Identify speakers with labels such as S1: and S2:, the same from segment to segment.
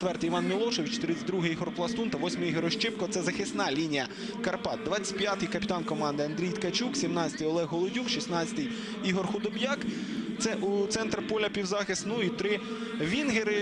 S1: Четвертий Іван Мілошевич, 32-й Ігор Пластун та 8-й Ігор Ощипко. Це захисна лінія Карпат. 25-й капітан команди Андрій Ткачук, 17-й Олег Голодюк, 16-й Ігор Худоб'як. Це у центр поля півзахист. Ну і три вінгери.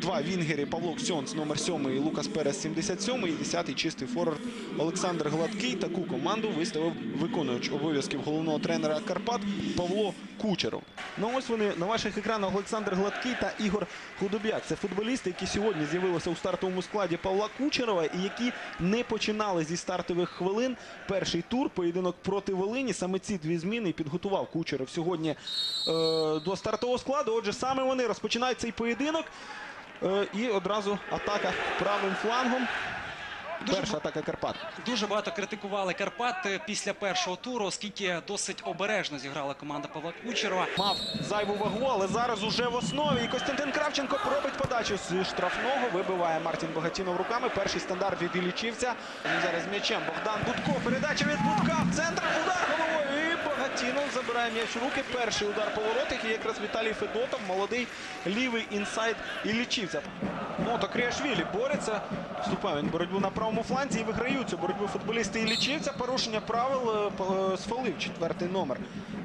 S1: Два вінгери Павло Ксьонц, номер 7 і Лукас Перес, 77 і 10-й чистий форвард Олександр Гладкий. Таку команду виставив виконувач обов'язків головного тренера Карпат Павло Кучеров. Ну ось вони на ваших екранах Олександр Гладкий та Ігор Худоб'як. Це футболісти, які сьогодні з'явилися у стартовому складі Павла Кучерова і які не починали зі стартових хвилин. Перший тур поєдинок проти Волині. Саме ці дві зміни підготував Кучеров сьогодні е, до стартового складу. Отже, саме вони розпочинають цей поєдинок. Е, і одразу атака правим флангом.
S2: Дуже
S1: Перша атака Карпат.
S2: Дуже багато критикували Карпати після першого туру, оскільки досить обережно зіграла команда Павла Кучерова.
S1: Мав зайву вагу, але зараз уже в основі. І Костянтин Кравченко робить подачу з штрафного. Вибиває Мартін Богатінов руками. Перший стандарт від Ілічівця. Він зараз м'ячем. Богдан Будко. Передача від Будка. В центр. Удар головою. І Богатінов забирає м'яч в руки. Перший удар по воротах. І якраз Віталій Федотов, молодий лівий інсайд Ілічівця. Ну, то Кріашвілі бореться. Вступає він боротьбу на правому фланзі і виграють цю боротьбу футболісти Іллічівця. Порушення правил е, е, сфалив четвертий номер.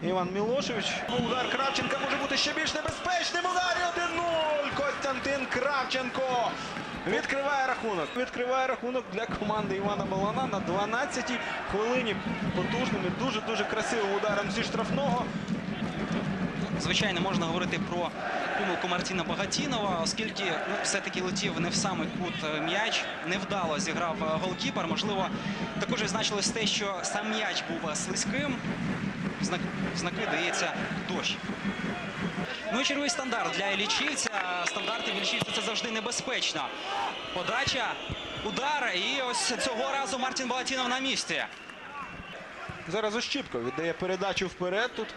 S1: Іван Мілошевич. Удар Кравченка може бути ще більш небезпечним. Удар 1-0. Костянтин Кравченко. Відкриває рахунок. Відкриває рахунок для команди Івана Балана на 12-й хвилині. Потужним і дуже-дуже красивим ударом зі штрафного.
S2: Звичайно, можна говорити про помилку Мартіна Багатінова, оскільки ну, все-таки летів не в самий кут е, м'яч, невдало зіграв е, голкіпер. Можливо, також відзначилось те, що сам м'яч був е, слизьким. Знак, знаки дається дощ. Ну і черговий стандарт для Ілічівця. Стандарти Ілічівця це завжди небезпечно. Подача, удар, і ось цього разу Мартін Багатінов на місці.
S1: Зараз Ощіпко віддає передачу вперед. Тут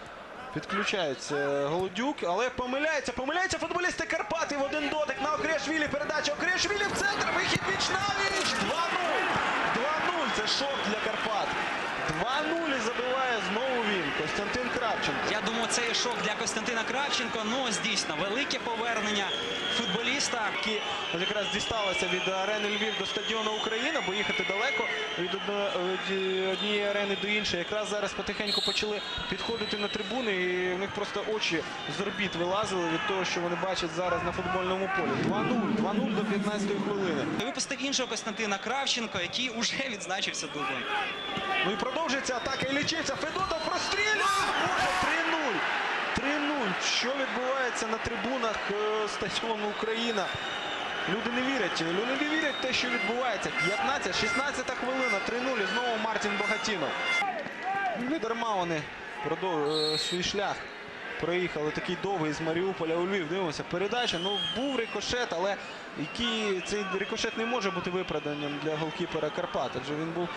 S1: підключається Голодюк, але помиляється. Помиляється футболісти Карпати в один дотик на Окрешвілі Передача Окрешвілі в центр. Вихід віч на віч. 2-0. 2-0. Це шок для Карпат. 2-0 і забиває знову він. Костянтин Кравченко.
S2: Я думаю, це є шок для Костянтина Кравченко. Ну, ось дійсно, велике повернення футболіста.
S1: які якраз дісталися від арени Львів до стадіону Україна, бо їхати далеко від однієї арени до іншої. Якраз зараз потихеньку почали підходити на трибуни, і в них просто очі з орбіт вилазили від того, що вони бачать зараз на футбольному полі. 2-0, 2-0 до 15-ї хвилини.
S2: Випустив іншого Костянтина Кравченко, який уже відзначився дублем.
S1: Ну і продовжується атака Іллічівця. Федотов прострілює. Боже, 3-0. 3-0. Що відбувається на трибунах е, стадіону Україна? Люди не вірять. Люди не вірять в те, що відбувається. 15, 16 хвилина, 3-0. І знову Мартін Богатінов. Не дарма вони продов... е, свій шлях проїхали такий довгий з Маріуполя у Львів. Дивимося, передача. Ну, був рикошет, але який цей рикошет не може бути виправданням для голкіпера Карпат. Адже він був,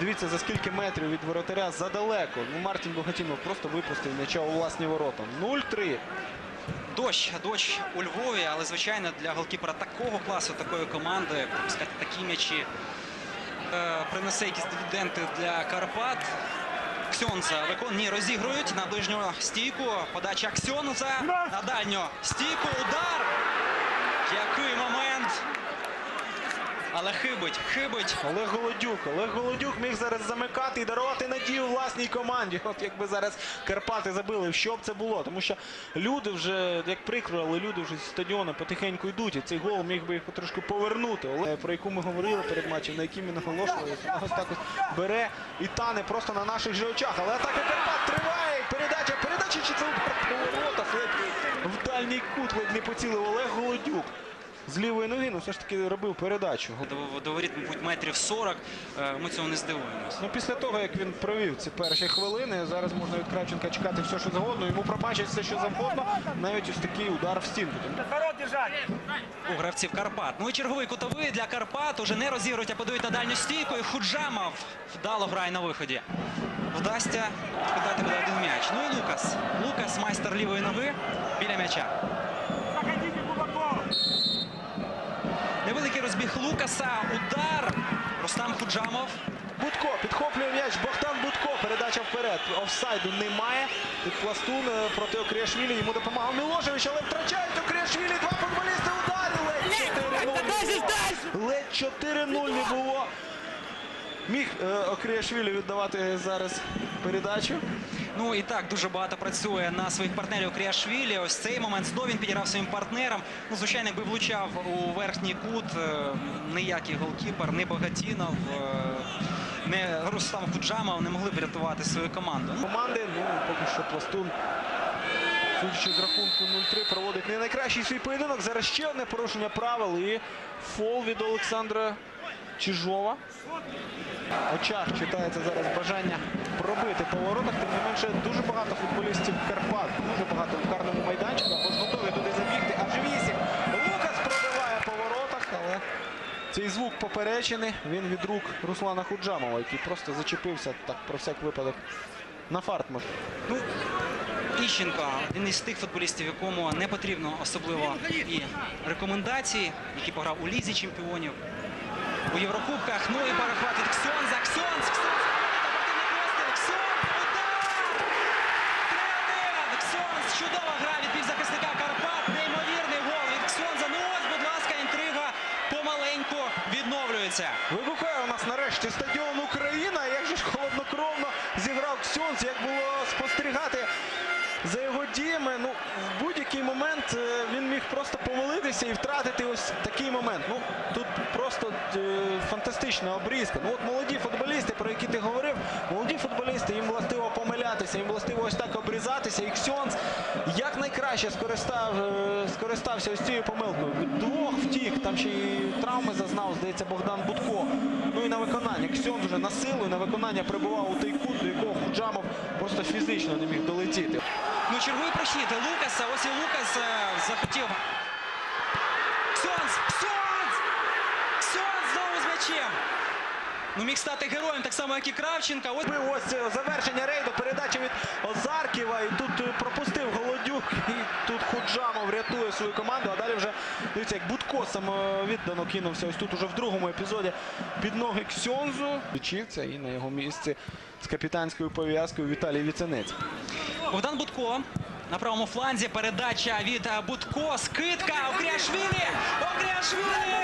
S1: дивіться, за скільки метрів від воротаря задалеко. Ну, Мартін Богатінов просто випустив м'яча у власні ворота. 0-3.
S2: Дощ, дощ у Львові, але звичайно для голкіпера такого класу, такої команди, пропускати такі м'ячі е, принесе якісь дивіденди для Карпат. Ксьонза виконні розігрують на ближню стійку. Подача Ксьонза на дальню стійку. Удар. Який момент. Але хибить, хибить.
S1: Олег Голодюк. Олег Голодюк міг зараз замикати і дарувати надію власній команді. От якби зараз Карпати забили, що б це було? Тому що люди вже, як прикро, але люди вже зі стадіону потихеньку йдуть. І цей гол міг би їх трошки повернути. Але про яку ми говорили перед матчем, на якій ми наголошували, ось так ось бере і тане просто на наших же очах. Але атака Карпат триває. Передача, передача чи це удар по воротах? В дальній кут ледь не поцілив Олег Голодюк. З лівої ноги, ну все ж таки робив передачу.
S2: До, до воріт, мабуть, метрів 40. Е, Ми цього не здивуємося.
S1: Ну, після того, як він провів ці перші хвилини, зараз можна від Кравченка чекати все, що завгодно. Йому пробачать все, що завгодно, навіть ось такий удар в стінку.
S3: Народ держать!
S2: у гравців Карпат. Ну і черговий кутовий для Карпат. Уже не розігрують, а подають на дальню стійку. І Худжамов вдало грає на виході. Вдасться віддати буде один м'яч. Ну і Лукас. Лукас, майстер лівої ноги біля м'яча. Лукаса. Удар. Рустам Худжамов.
S1: Будко підхоплює м'яч. Богдан Будко. Передача вперед. Офсайду немає. Тут пластун е, проти Окріашвілі. Йому допомагав Мілошевич, але втрачають Окріашвілі. Два футболісти ударили. 4-0. Ледь 4-0 не було. Міг е, Окріашвілі віддавати зараз передачу.
S2: Ну і так дуже багато працює на своїх партнерів Кріашвілі. Ось цей момент знову він підіграв своїм партнерам. Ну, звичайно, якби влучав у верхній кут е, ніякий голкіпер, не Багатінов, е, не Рустам Худжамов не могли врятувати свою команду. Ну,
S1: команди. Ну, поки що пластун, судячи з рахунку 0-3, проводить не найкращий свій поєдинок. Зараз ще одне порушення правил і фол від Олександра Чижова. Очах читається зараз бажання пробити по воротах. Тим не менше, дуже багато футболістів Карпат, дуже багато в карному майданчику, або ж готові туди забігти. Аж вісім. Лукас пробиває по воротах, але цей звук поперечений. Він від рук Руслана Худжамова, який просто зачепився так про всяк випадок на фарт. може.
S2: Ну, Іщенко один із тих футболістів, якому не потрібно особливо і рекомендації, який пограв у лізі чемпіонів, у Єврокубках. Ну і перехват від Ксьонза. Ксьонз! Ксьонз! Оперативний простріл. Ксьонз! Удар! 3-1! Ксьонз! Чудова гра від півзахисника Карпат. Неймовірний гол від Ксьонза. Ну ось, будь ласка, інтрига помаленьку відновлюється.
S1: Вибухає у нас нарешті стадіон Україна. Як же ж холоднокровно зіграв Ксьонц, як було спостерігати за його діями. Ну, в будь-який момент е, він міг просто помилитися і втратити ось такий момент. Ну, тут просто е, фантастична обрізка. Ну, от молоді футболісти, про які ти говорив, молоді футболісти, їм властиво помилятися, їм властиво ось так обрізатися. І Ксьонц якнайкраще скористав, е, скористався ось цією помилкою. Двох втік, там ще й травми зазнав, здається, Богдан Будко. Ну і на виконання. Ксьонц вже на силу на виконання прибував у той кут, до якого Худжамов просто фізично не міг долетіти.
S2: Ну, черговий прохід Лукаса. Ось і Лукас е, захотів. Ксьонз! Ксьонз! Ксьонз знову з м'ячем. Ну, міг стати героєм, так само, як і Кравченка. Ось
S1: ось е, завершення рейду, передача від Озарківа. І тут е, пропустив Голодюк. І тут Худжамов рятує свою команду. А далі вже дивіться, як Будко самовіддано кинувся. Ось тут уже в другому епізоді під ноги Ксьонзу. Лічивця і на його місці з капітанською пов'язкою Віталій Віценець.
S2: Богдан Будко. На правому фланзі передача від е, Будко. Скидка. Окріашвілі! Окріашвілі!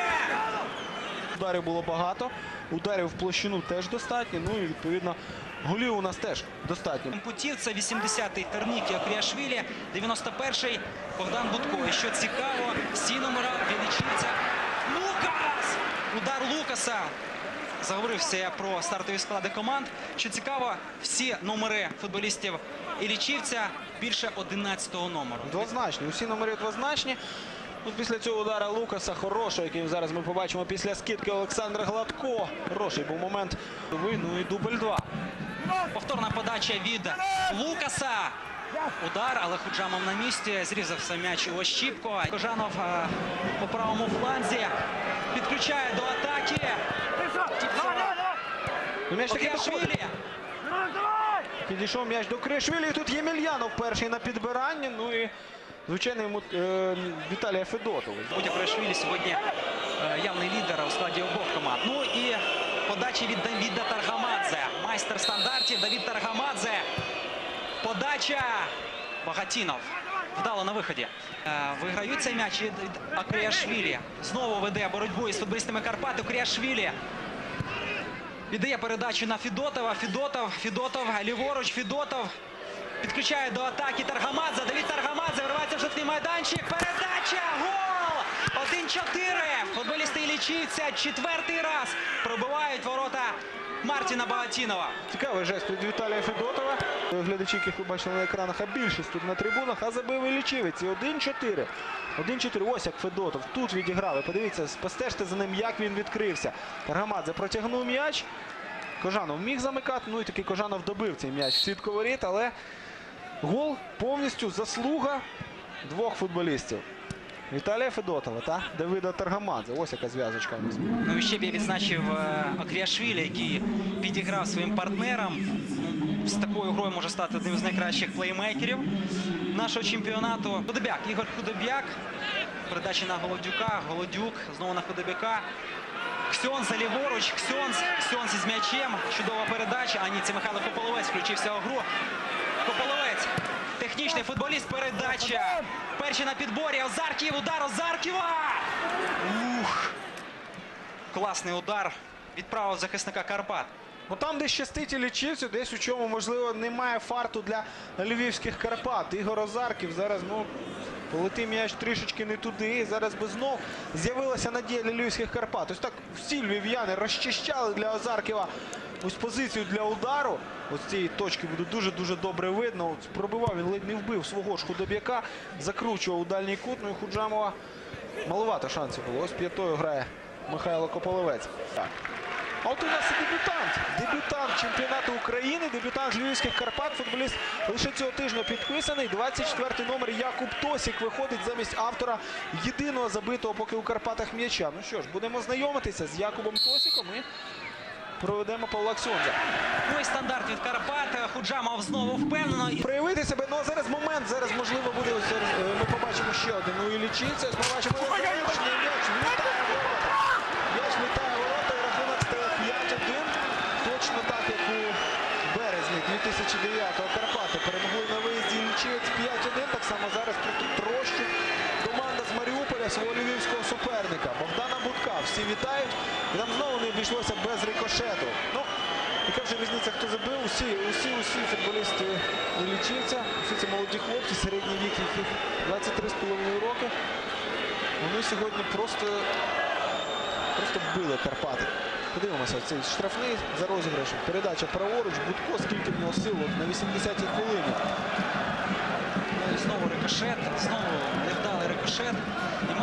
S1: Ударів було багато. Ударів в площину теж достатньо. Ну і відповідно голів у нас теж достатньо.
S2: Путів це 80-й Тернікі Окріашвілі, 91-й Богдан Будко. І що цікаво, всі номера Вінничівця. Лукас! Удар Лукаса. Заговорився я про стартові склади команд. Що цікаво, всі номери футболістів Ілічівця більше 11-го номеру.
S1: Двозначні. Усі номери двозначні. Ну, після цього удара Лукаса хорошого, який зараз ми побачимо після скидки Олександра Гладко. Хороший був момент. Ну і дубль 2.
S2: Повторна подача від Лукаса. Удар, але Худжамов на місці. Зрізався м'яч у Ощіпко. Кожанов е, по правому фланзі підключає до атаки.
S1: Ну, м'яч таки доходить. Підійшов м'яч до Кришвілі. Тут Ємельянов перший на підбиранні. Ну і звичайно йому е, Віталія Федотова.
S2: Будь Окріашвілі сьогодні е, явний лідер у складі обох команд. Ну і подача від Давіда Таргамадзе. Майстер стандартів Давід Таргамадзе. Подача Багатінов. Вдало на виході. Е, Виграють цей м'яч від Акріашвілі. Знову веде боротьбу із футболістами Карпат. Акріашвілі. Віддає передачу на Фідотова. Фідотов, Фідотов, ліворуч, Фідотов. Підключає до атаки Таргамадзе. Давід Таргамадзе виривається в жовтий майданчик. Передача! Гол! 1-4. Футболісти Іллічівця четвертий раз пробивають ворота Мартіна Багатінова.
S1: Цікавий жест від Віталія Федотова. Глядачі, яких ви бачили на екранах, а більшість тут на трибунах, а забив і лічивець. І 1-4. 1-4. Ось як Федотов тут відіграв. І Подивіться, спостежте за ним, як він відкрився. Таргамадзе протягнув м'яч. Кожанов міг замикати. Ну і таки Кожанов добив цей м'яч в сітку воріт, але гол повністю заслуга двох футболістів. Віталія Федотова та Давида Таргамадзе. Ось яка зв'язочка.
S2: Ну і ще б я відзначив е, Акріашвілі, який підіграв своїм партнерам. З такою грою може стати одним з найкращих плеймейкерів нашого чемпіонату. Худобяк, Ігор Худобяк. Передача на Голодюка. Голодюк знову на Худобяка. Ксьонз ліворуч. Ксьонз. Ксьонз із м'ячем. Чудова передача. А ні, це Михайло Кополовець включився у гру. Кополовець. Технічний футболіст. Передача. Перший на підборі. Озарків. Удар Озарківа. Ух. Ух. Класний удар відправив захисника Карпат.
S1: Ну там, де щастить і лічився, десь у чому, можливо, немає фарту для львівських Карпат. Ігор Озарків зараз, ну, полетив м'яч трішечки не туди. І зараз би знов з'явилася надія для львівських Карпат. Ось так всі львів'яни розчищали для Озарківа ось позицію для удару. Ось цієї точки буде дуже-дуже добре видно. От пробивав, він ледь не вбив свого ж худоб'яка, закручував у дальній кут. Ну і Худжамова маловато шансів було. Ось п'ятою грає Михайло Кополовець. А от у нас і дебютант. Дебютант чемпіонату України, дебютант Львівських Карпат, футболіст лише цього тижня підписаний. 24-й номер Якуб Тосік виходить замість автора єдиного забитого поки у Карпатах м'яча. Ну що ж, будемо знайомитися з Якубом Тосіком і проведемо Павла Ксьонза.
S2: Ну і стандарт від Карпат. Худжамов знову впевнено.
S1: Проявити себе, ну а зараз момент, зараз можливо буде, ось е, ми побачимо ще один. Ну і лічиться, ми бачимо завершення, м'яч влітає ворота. М'яч влітає ворота і рахунок стає 5-1. Точно так, як у березні 2009-го Карпати перемогли на виїзді Лічиць 5-1. Так само зараз команда з свого львівського суперника. Богдана Будка. Всі вітають. І там знову не обійшлося без рикошету. Ну, яка вже різниця, хто забив? Усі, усі, усі футболісти лічивця, усі ці молоді хлопці, середній вік яких 23,5 роки. Вони сьогодні просто, просто вбили Карпати. Подивимося, цей штрафний за розіграшем. Передача праворуч, Будко, скільки в нього сил на 80-й хвилині.
S2: Ну, знову рикошет, знову невдалий рикошет. І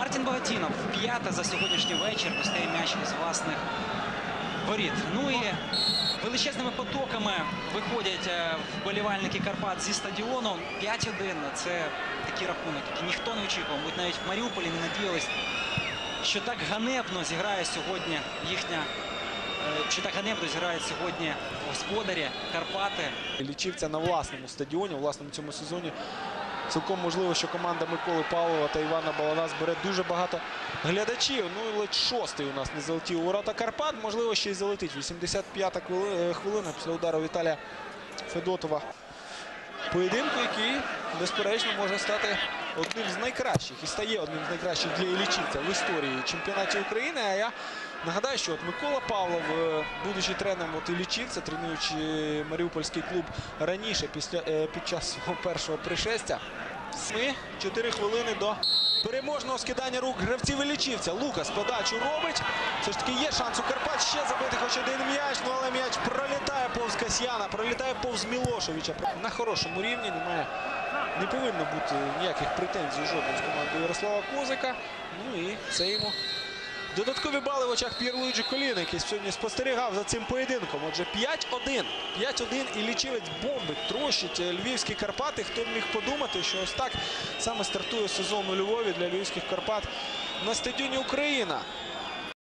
S2: Мартін Багатінов п'ята за сьогоднішній вечір достає м'яч із власних воріт. Ну і величезними потоками виходять е, вболівальники Карпат зі стадіону. 5-1 це такий рахунок, який ніхто не очікував. Мабуть, навіть в Маріуполі не надіялись, що так ганебно зіграє сьогодні їхня. е, Що так ганебно зіграють сьогодні господарі Карпати.
S1: Лічивця на власному стадіоні, власному цьому сезоні. Цілком можливо, що команда Миколи Павлова та Івана Балана збере дуже багато глядачів. Ну і ледь шостий у нас не залетів у ворота Карпат. Можливо, ще й залетить. 85-та е, хвилина після удару Віталія Федотова. Поєдинку, який, безперечно, може стати одним з найкращих і стає одним з найкращих для Іллічівця в історії чемпіонатів України. А я нагадаю, що от Микола Павлов, е, будучи тренером от Іллічівця, тренуючи Маріупольський клуб раніше, після, е, під час свого першого пришестя, ми 4 хвилини до переможного скидання рук гравців Іллічівця. Лукас подачу робить. Все ж таки є шанс у Карпат ще забити хоч один м'яч, ну але м'яч пролітає повз Касьяна, пролітає повз Мілошевича. На хорошому рівні немає. Не повинно бути ніяких претензій жодних з командою Ярослава Козика. Ну і це йому Додаткові бали в очах П'єрлуїджі Коліна, який сьогодні спостерігав за цим поєдинком. Отже, 5-1. 5-1 і лічивець бомби трощить е, львівські Карпати. Хто б міг подумати, що ось так саме стартує сезон у Львові для львівських Карпат на стадіоні Україна.